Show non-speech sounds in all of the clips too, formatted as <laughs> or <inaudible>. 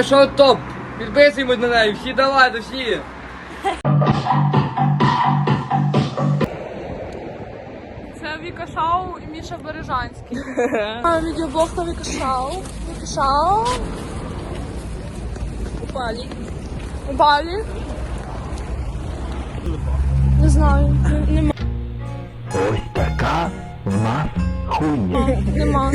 Що топ? Підписуємось на неї, всі давайте, всі. Це Віка Шау і Міша Бережанський. <laughs> А, Відеоблог на Віка Шау. Віка Шау. У Балі. У Балі. Не знаю. Нема. Ось така в нас хуйня. Нема.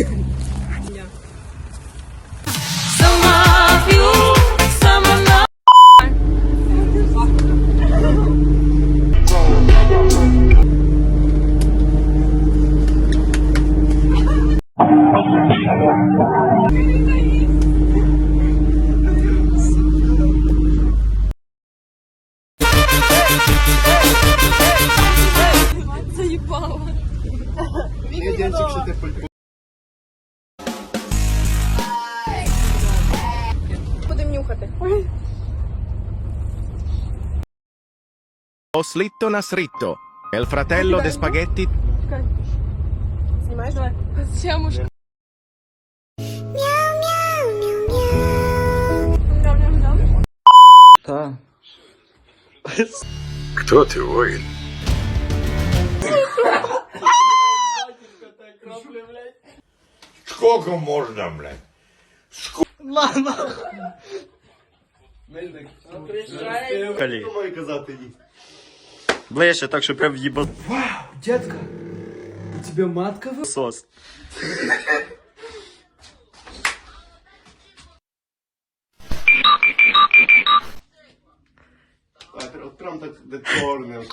Будемо нюхати. O slitto nasritto. È il fratello de spaghetti Знімаєш? Давай. Сямушка. Мяу-мяу-мяу. Та. Кто ты, воин? Сколько можно, блядь? Ближче, так що прям в'їбав Детка, у тебя матка в... сос. Прям так декорне.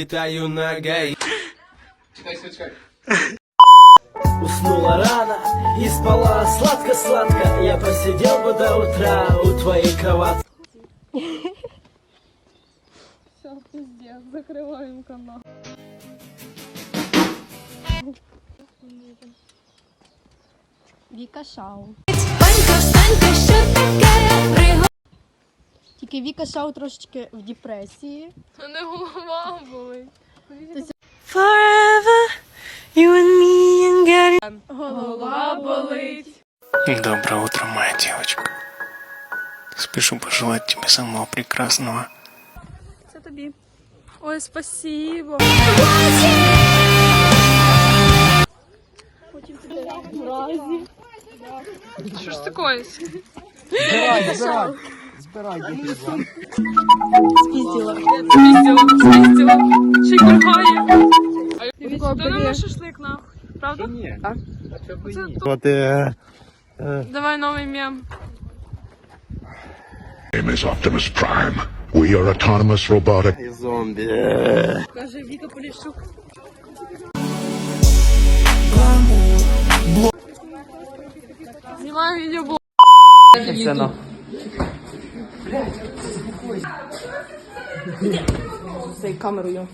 Улетаю на гай. Уснула рано и спала сладко-сладко Я просидел бы до утра у твоей кроватки Все, пиздец, закриваємо канал. Віка Шау. Ванька, таке? Тільки Віка Шау трошечки в депресії. Мене голова болить. Голова болить. Доброе утро, моя девочка. Спешу пожелать тебе самого прекрасного. Це тобі. Ой, спасибо. Що ж таке? Спіздила. Спіздила, спіздила. Ще й кульгає. Дивіться, то нам на шашлик, нахуй. Правда? Ні. Це От, е, Давай новий мем. name is Optimus Prime. We are autonomous robotic. зомбі. Каже Віка Поліщук. Знімаю відео. Це на. Цей камерою.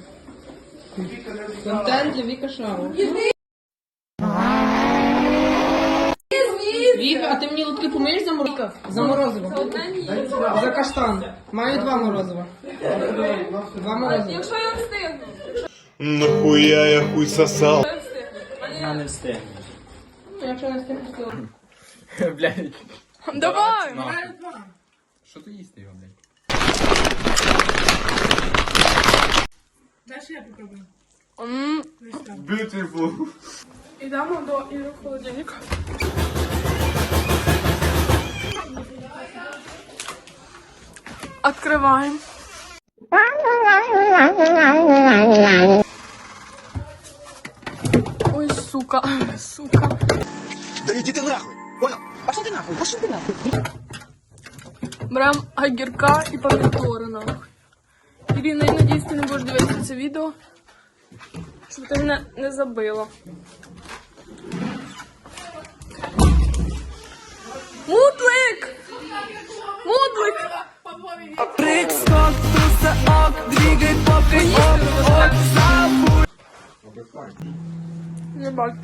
Контент для Віка Шару. Віка, а ти мені лотки помиєш за морозиво? За морозиво. За каштан. Маю два морозива. Два морозива. Якщо я встигну. Нахуя я хуй сосал? Я не встиг Якщо не встигну, то... Блядь. Давай! Що ти їсти його, блядь? М, Beautiful. Ідемо до Іри в холодильник. Открываем. Ой, сука, сука. Да иди ты нахуй, понял? Пошел ты нахуй, пошел ты нахуй. Берем огірка і помідори нахуй. Ірина, я надіюсь, ти не будеш дивитися це відео. Щоб ти мене не забила. Мудлик! Мудлик! Не бать.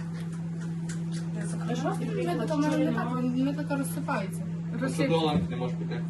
Ми така розсипається. Що доланки не можеш піти?